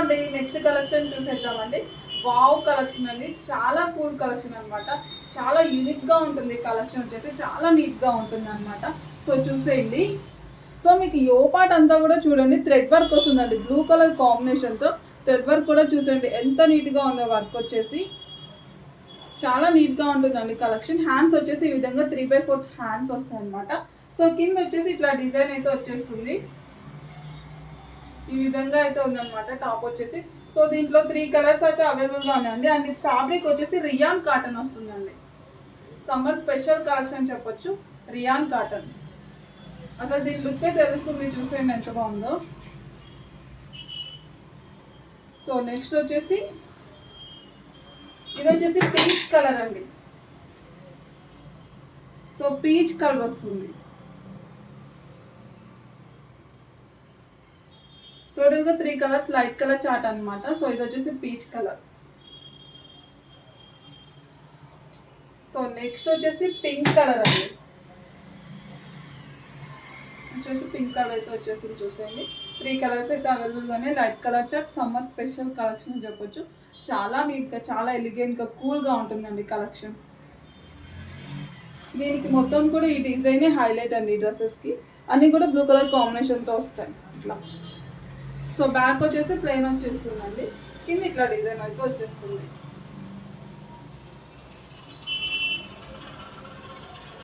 అండి. Next collection చూసేద్దామండి. Wow collection అండి. చాలా కూల్ కలెక్షన్ అన్నమాట. చాలా యూనిక్గా ఉంటుంది కలెక్షన్ వచ్చేసి. చాలా నీట్గా ఉంటుంది అనమాట సో చూసేయండి. సో మీకు యో పార్ట్ అంతా కూడా చూడండి. థ్రెడ్ వర్క్ వస్తుందండి. బ్లూ కలర్ కాంబినేషన్తో థ్రెడ్ వర్క్ కూడా చూసేయండి. ఎంత నీట్గా ఉందో వర్క్ వచ్చేసి. చాలా నీట్గా ఉంటుందండి కలెక్షన్ హ్యాండ్స్ వచ్చేసి ఈ విధంగా త్రీ బై ఫోర్త్ హ్యాండ్స్ వస్తాయి అనమాట సో కింద వచ్చేసి ఇట్లా డిజైన్ అయితే వచ్చేస్తుంది. ఈ విధంగా అయితే ఉందన్నమాట. టాప్ వచ్చేసి. సో దీంట్లో త్రీ కలర్స్ అయితే అవైలబుల్గా ఉన్నాయండి. అండ్ ఇది ఫ్యాబ్రిక్ వచ్చేసి రియాన్ కాటన్ వస్తుందండి. సమ్మర్ స్పెషల్ కలెక్షన్ చెప్పొచ్చు. రియాన్ కాటన్ అసలు దీని లుక్కే తెలుస్తుంది? చూసేయండి ఎంత బాగుందో. సో నెక్స్ట్ వచ్చేసి ఇది వచ్చేసి పీచ్ కలర్ అండి. సో పీచ్ కలర్ వస్తుంది. టోటల్గా three colours light colour chart అనమాట సో ఇది వచ్చేసి పీచ్ కలర్ సో నెక్స్ట్ వచ్చేసి పింక్ కలర్ అండి. వచ్చేసి పింక్ కలర్ అయితే వచ్చేసి చూసేయండి. త్రీ కలర్స్ అయితే అవైలబుల్ గానే light colour chart summer special collection అని చెప్పొచ్చు. చాలా నీట్గా చాలా ఎలిగెంట్గా కూల్గా ఉంటుందండి కలెక్షన్ దీనికి మొత్తం కూడా ఈ డిజైన్ హైలైట్ అండి డ్రెస్సెస్కి డ్రెస్సెస్కి. అన్ని కూడా బ్లూ కలర్ కాంబినేషన్తో వస్తాయి. ఇట్లా. సో బ్యాక్ వచ్చేసి ప్లెయిన్ వచ్చేస్తుందండి. కింద ఇట్లా డిజైన్ అయితే వచ్చేస్తుంది.